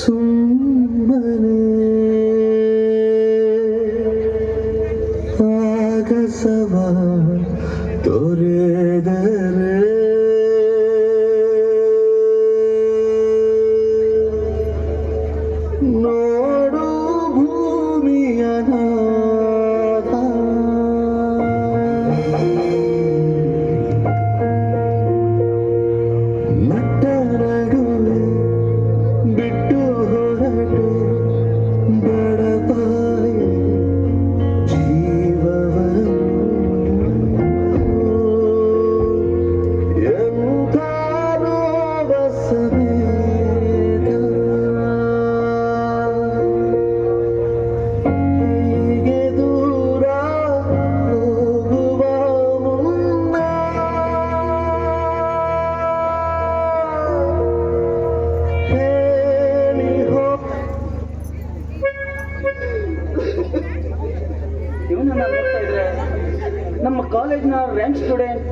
ಸುಮ್ಮನೆ ಆಗಸವ ತೊರೆದರೆ ನೋಡು ಭೂಮಿಯ ನಾಥ. ನಟ್ಟ ಬಿಟ್ಟು purpose, but ಇವನನ್ನ ನೋಡ್ತಾ ಇದ್ರೆ ನಮ್ಮ ಕಾಲೇಜ್ನ ರ್ಯಾಂಕ್ ಸ್ಟೂಡೆಂಟ್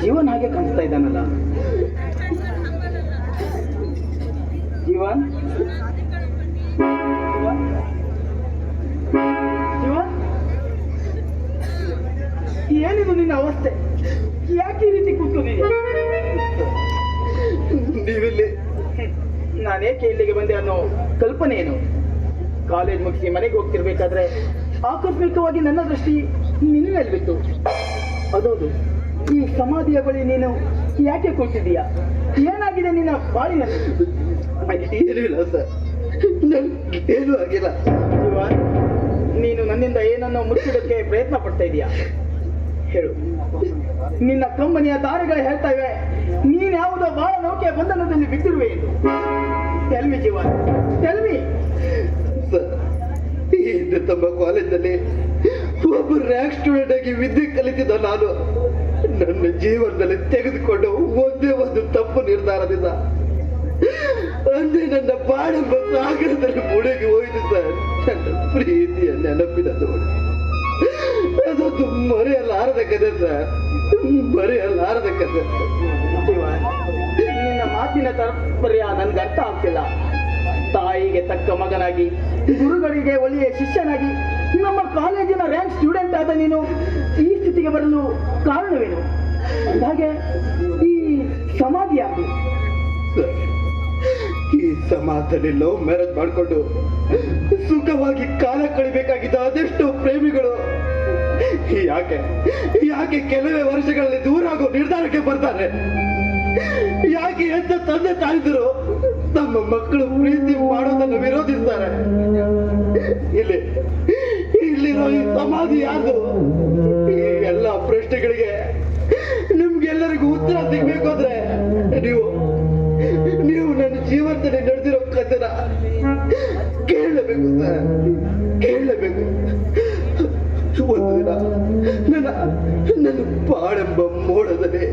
ಜೀವನ್ ಹಾಗೆ ಕಾಣಿಸ್ತಾ ಇದ್ದಾನಲ್ಲ? ಜೀವನ್? ಜೀವನ್? ಜೀವನ್ ಏನಿದು ನಿನ್ನ ಅವಸ್ಥೆ? ಯಾಕೆ ಈ ರೀತಿ ಕೂತ್ಕೊಂಡಿದ್ಯಾ ನೀವಿಲ್ಲಿ ನಾನೇಕೆ ಇಲ್ಲಿಗೆ ಬಂದೆ ಅನ್ನೋ ಕಲ್ಪನೆ ಏನು? ಕಾಲೇಜ್ ಮುಗಿಸಿ ಮನೆಗೆ ಹೋಗ್ತಿರ್ಬೇಕಾದ್ರೆ ಆಕಸ್ಮಿಕವಾಗಿ ನನ್ನ ದೃಷ್ಟಿ ನಿನ್ನ ಮೇಲೆ ಬಿತ್ತು. ಅದೌದು ಈ ಸಮಾಧಿಯ ಬಳಿ ನೀನು ಯಾಕೆ ಕೂತಿದ್ದೀಯಾ? ಏನಾಗಿದೆ ನಿನ್ನ ಬಾಳಿನಲ್ಲಿ? ಏನಿಲ್ಲ ಸರ್. ಏನೂ ಆಗಿಲ್ಲ. ನೀನು ನನ್ನಿಂದ ಏನನ್ನು ಮುಚ್ಚಿಡಕ್ಕೆ ಪ್ರಯತ್ನ ಪಡ್ತಾ ಇದೀಯಾ? ಹೇಳು. ನಿನ್ನ ಕಂಬನಿಯ ದಾರಿಗಳು ಹೇಳ್ತಾ ಇವೆ. ನೀನ್ ಯಾವುದೋ ಬಾಳ ನೌಕೆಯ ಬಂಧನದಲ್ಲಿ ಬಿದ್ದಿರುವೆ ಎಂದು. ತೆಲ್ವಿ ಜೀವನ್ ತೆಲ್ವಿ ಹಿಂದೆ ತಮ್ಮ ಕಾಲೇಜಲ್ಲಿ ಒಬ್ಬ ರ್ಯಾಂಕ್ ಸ್ಟೂಡೆಂಟ್ ಆಗಿ ವಿದ್ಯೆ ಕಲಿತಿದ್ದ ನಾನು. ನನ್ನ ಜೀವನದಲ್ಲಿ ತೆಗೆದುಕೊಂಡು ಒಂದೇ ಒಂದು ತಪ್ಪು ನಿರ್ಧಾರದಿಂದ. ಅಂದೇ ನನ್ನ ಬಾಳೆಂಬ ಸಾಗರದಲ್ಲಿ ಮುಳುಗಿ ಹೋಯಿತು ಸರ್. ನನ್ನ ಪ್ರೀತಿಯ ನೆನಪಿನ ದೋಣಿ. ಅದೊಂದು ಮರೆಯಲಾರದ ಕಥೆ ಸರ್. ಮರೆಯಲಾರದ ಕಥೆ ಮಾತಿನ ತಾತ್ಪರ್ಯ ನನ್ಗೆ ಅರ್ಥ ಆಗ್ತಿಲ್ಲ. ತಾಯಿಗೆ ತಕ್ಕ ಮಗನಾಗಿ, ಗುರುಗಳಿಗೆ ಒಳ್ಳೆಯ ಶಿಷ್ಯನಾಗಿ, ನಮ್ಮ ಕಾಲೇಜಿನ ರ್ಯಾಂಕ್ ಸ್ಟೂಡೆಂಟ್ ಆದ ನೀನು ಈ ಸ್ಥಿತಿಗೆ ಬರಲು ಕಾರಣವೇನು? ಹಾಗೆ ಈ ಸಮಾಧಿ ಆಗಿ ಈ ಸಮಾಜದಲ್ಲಿ ಲವ್ ಮ್ಯಾರೇಜ್ ಮಾಡಿಕೊಂಡು ಸುಖವಾಗಿ ಕಾಲ ಕಳಿಬೇಕಾಗಿದ್ದ ಅದೆಷ್ಟು ಪ್ರೇಮಿಗಳು. ಯಾಕೆ? ಯಾಕೆ ಕೆಲವೇ ವರ್ಷಗಳಲ್ಲಿ ದೂರ ಆಗೋ ನಿರ್ಧಾರಕ್ಕೆ ಬರ್ತಾರೆ? ಯಾಕೆ ಎಂತ ತಂದೆ ತಾಯಿದ್ರು ತಮ್ಮ ಮಕ್ಕಳು ಪ್ರೀತಿ ಮಾಡೋದನ್ನು ವಿರೋಧಿಸ್ತಾರೆ. ಇಲ್ಲಿ ಇಲ್ಲಿರೋ ಈ ಸಮಾಧಿ ಯಾರು ಎಲ್ಲ ಪ್ರಶ್ನೆಗಳಿಗೆ ನಿಮ್ಗೆಲ್ಲರಿಗೂ ಉತ್ತರ ಸಿಗ್ಬೇಕು ಅಂದ್ರೆ ನೀವು ನೀವು ನನ್ನ ಜೀವನದಲ್ಲಿ ನಡೆದಿರೋ ಕಥನ ಕೇಳಬೇಕು ಸರ್, ಕೇಳಬೇಕು. ಒಂದು ದಿನ ನನ್ನ ನನ್ನ ಪಾಡೆಂಬ ಮೋಡದಲ್ಲಿ